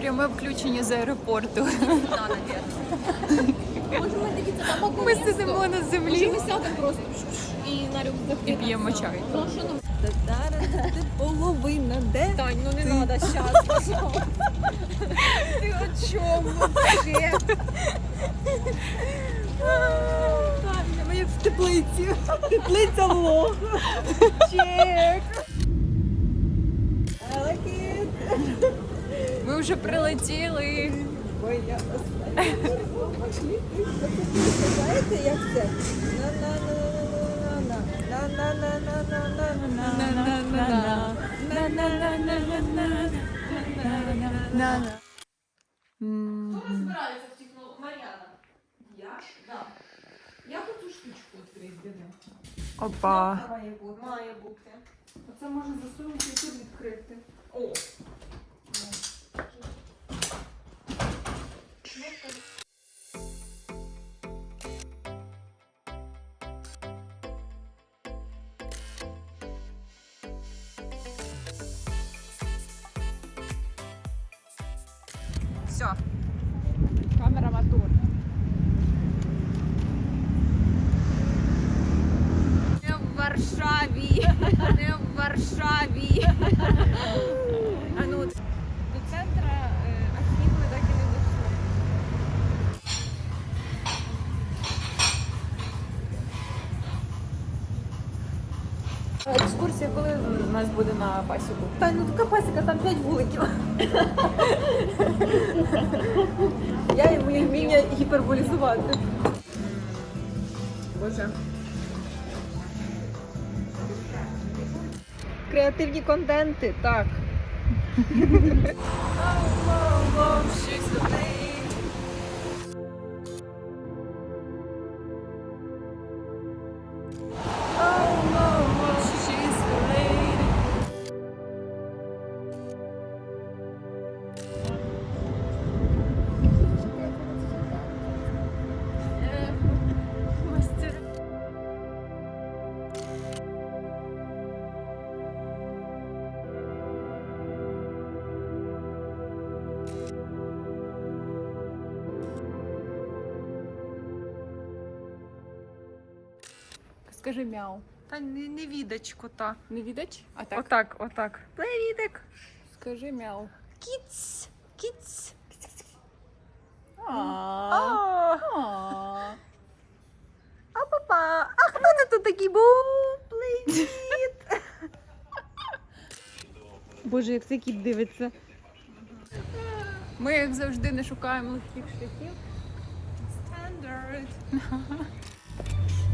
Пряме включення з аеропорту. Можемо дивіться, Ми місто. сидимо на землі ми сядемо просто і на рюкзак. і п'ємо чай. Ну, нам? Половина, де? Тань, ну не треба зараз. Ти о чому вообще? Таня, ми як в теплиці. Теплиця влог. Чек. Ми вже прилетіли. Ой, я. Знаєте, як це? На-на-на-на-на-на-на. Збирається в технологію. Мар'яна. Я? Да. Я хочу штучку відкрити. Опа. Має бути. Оце можна засунути і тут відкрити. О. Все. Камера мотор. Не в Варшаві. Не в Варшаві. А ну, Екскурсія коли у нас буде на пасіку? Та ну така пасіка, там 5 вуликів. Я і моє вміння гіперболізувати. Боже. Креативні контенти, так. Скажи мяу. Та не, не відач кота. Не відач? А так? Отак, отак. Привітик. Скажи мяу. Кіц. Кіц. А. А, а папа, а хто ти тут такий був? Привіт. Боже, як цей кіт дивиться. Ми, як завжди, не шукаємо легких шляхів. Стандарт.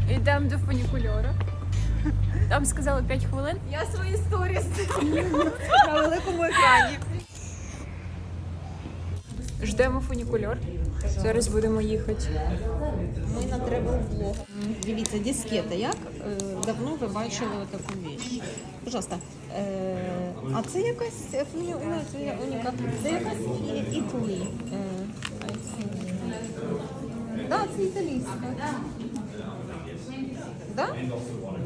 Йдемо до фунікульора. Там сказали 5 хвилин. Я свої сторіс на великому екрані. Ждемо фунікульор. Зараз будемо їхати. Ми на тревел влог. Дивіться, дискета. Як е, давно ви бачили таку віч? Пожалуйста. Е, а це якась е, ну, це я- уніка. Це якась і- Італії. I think. Да, це італійська. Да?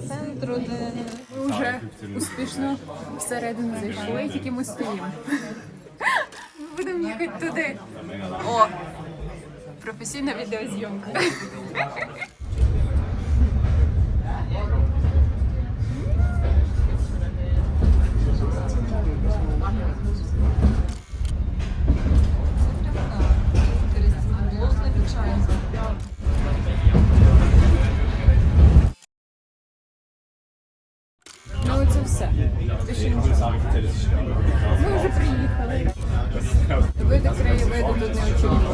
Центро, де... Ми вже успішно всередину зайшли, тільки ми стоїмо. Ми будемо їхати туди. О! Професійна відеозйомка. Види краєвиду тут не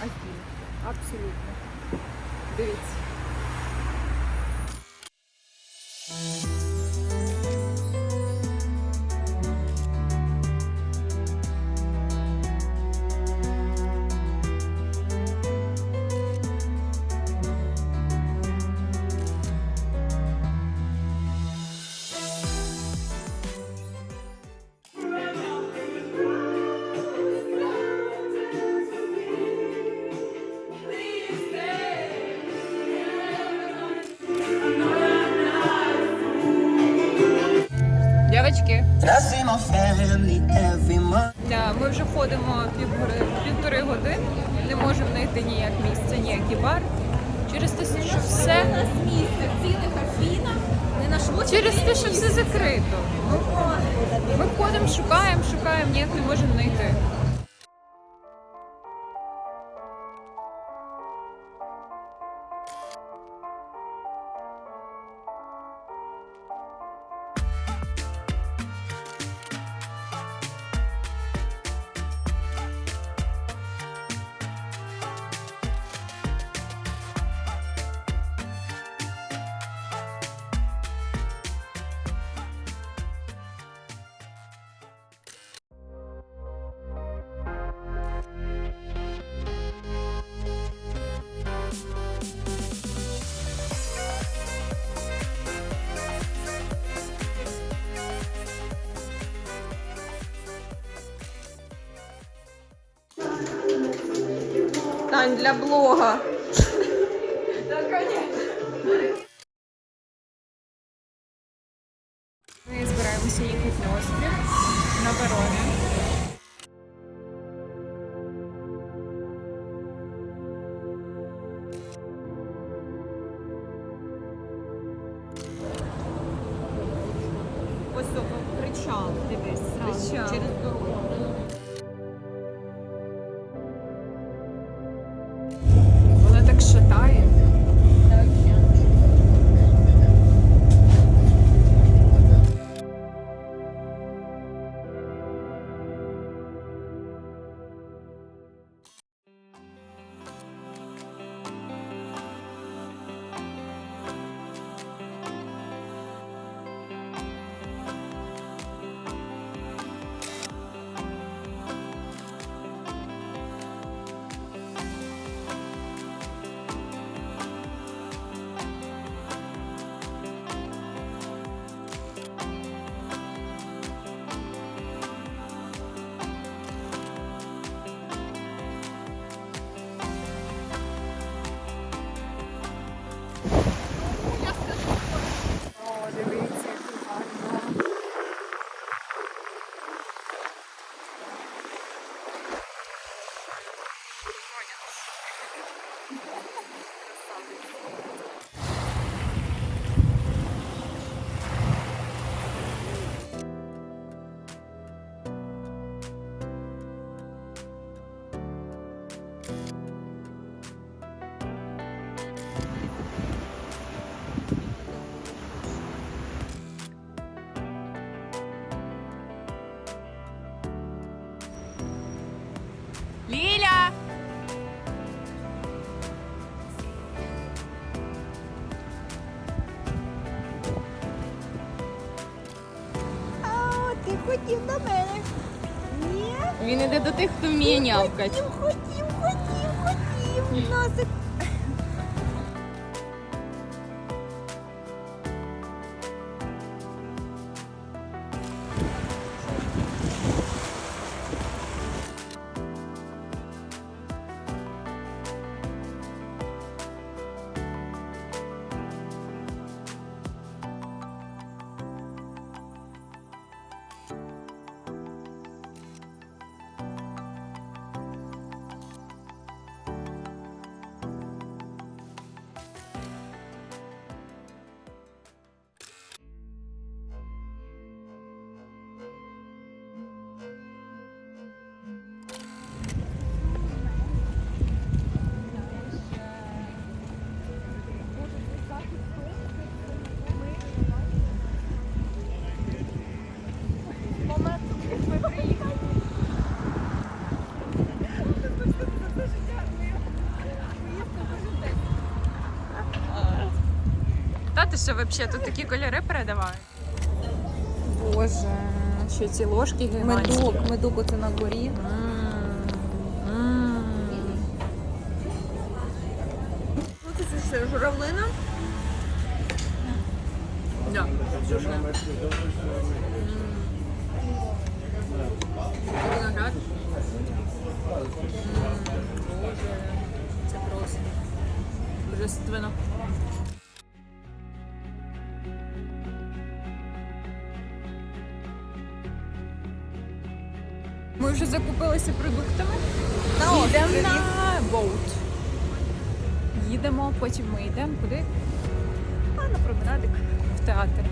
Афін. Абсолютно. Дивіться. Да, ми вже ходимо півгори, півтори години, не можемо знайти ніяк місце, ніякий бар. Через те, що все місце в цілих Афінах не нашло. через те, що все закрито. Ми ходимо, шукаємо, шукаємо, ніяк не можемо знайти. Тань для блога. Ми збираємося їхати на острів на паромі. Ось о, кричал, дивись, Кричал. через дорогу. Вміє нявкати. Хотів, хотів, хотів, хотів. Носик. Ти що, взагалі, тут такі кольори передавають? Боже, що ці ложки гігантські. Медок, медок оце на горі. Ну це журавлина? Да, сушне. Виноград. Боже, це просто божественно. Ми вже закупилися продуктами. Їдемо на боут. Їдемо, потім ми йдемо куди? А на променадик в театр.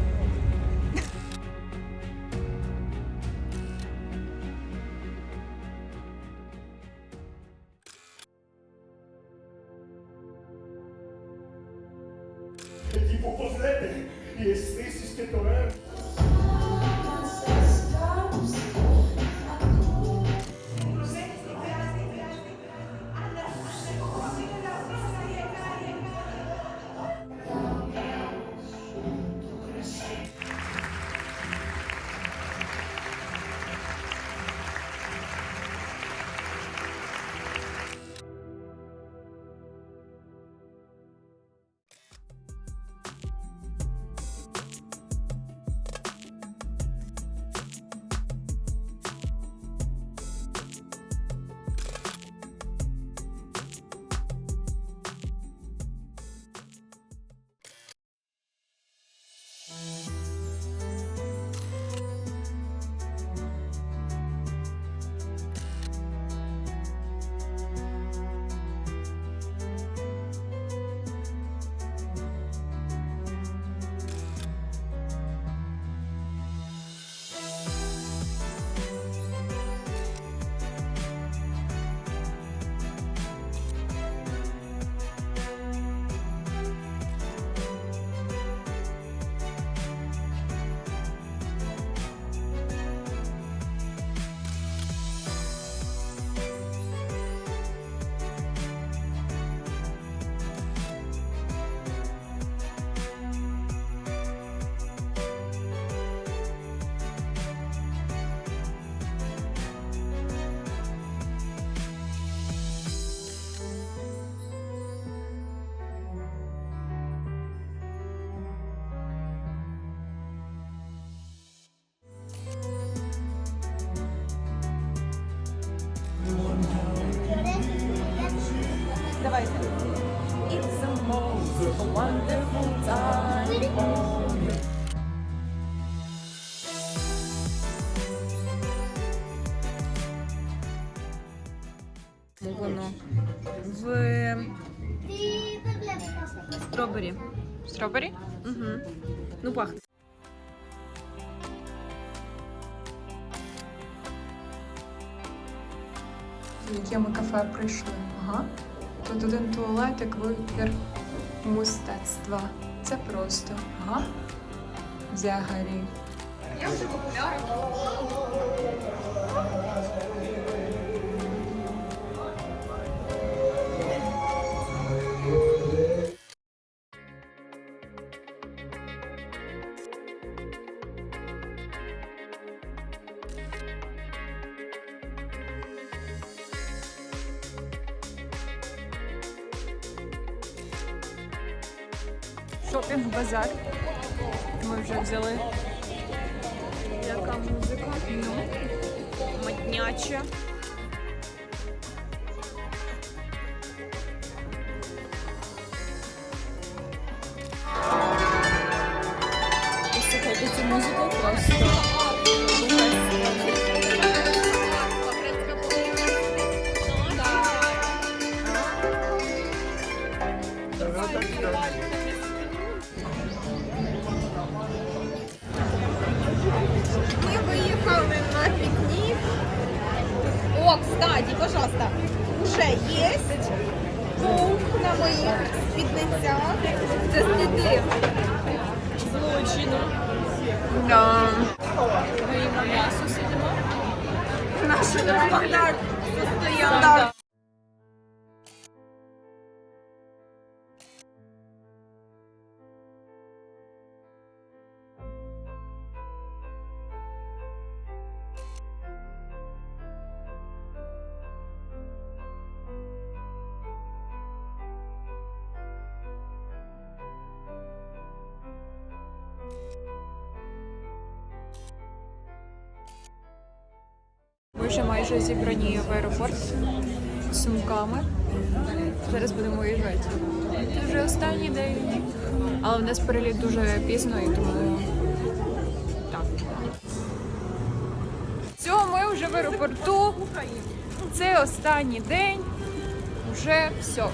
Стробері. Стробері? Угу. Ну, пахне. яке ми кафе прийшли. Ага. Тут один туалетик, вибір мистецтва. Це просто. Ага. Взагалі. Шопінг базар. Ми вже взяли. Яка музика? Ну, матняча. Послухайте цю музику просто. Пожалуйста, уже есть паук на моїх спідницях. Це сліди злочину. Да. Ми їмо м'ясо сидимо. Наші стандарт состояння. Вже майже зібрані в аеропорт з сумками. Зараз будемо виїжджати. Це вже останній день. Але в нас переліт дуже пізно і тому так. Все, ми вже в аеропорту. Це останній день. Вже все.